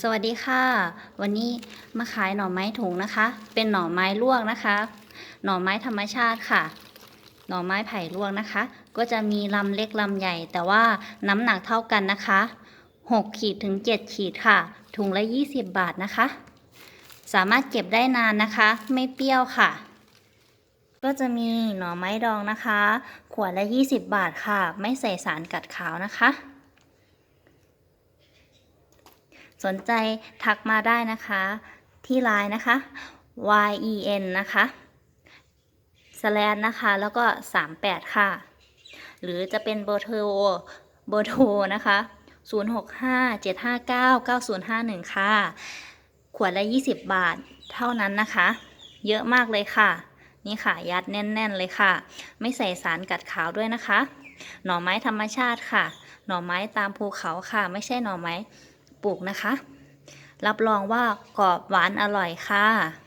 สวัสดีค่ะ วันนี้มาขายหน่อไม้ถุงนะคะ เป็นหน่อไม้ลวกนะคะ หน่อไม้ธรรมชาติค่ะ หน่อไม้ไผ่ลวกนะคะ ก็จะมีลำเล็กลำใหญ่ แต่ว่าน้ำหนักเท่ากันนะคะ6ขีดถึง7ขีดค่ะ ถุงละ 20 บาทนะคะ สามารถเก็บได้นานนะคะ ไม่เปรี้ยวค่ะ ก็จะมีหน่อไม้ดองนะคะ ขวดละ 20 บาทค่ะ ไม่ใส่สารกัดขาวนะคะ สนใจทักมาได้นะคะที่ไลน์นะคะ y e n นะคะสแลนนะคะ แล้วก็ 38 ค่ะ หรือจะเป็นเบอร์โทรเบอร์โทรนะคะ 0657599051 ค่ะ ขวดละ 20 บาทเท่านั้นนะคะ เยอะมากเลยค่ะ นี่ค่ะ ยัดแน่น ๆ เลยค่ะ ไม่ใส่สารกัดขาวด้วยนะคะ หน่อไม้ธรรมชาติค่ะ หน่อไม้ตามภูเขาค่ะ ไม่ใช่หน่อไม้ ปลูกนะคะ รับรองว่ากรอบหวานอร่อยค่ะ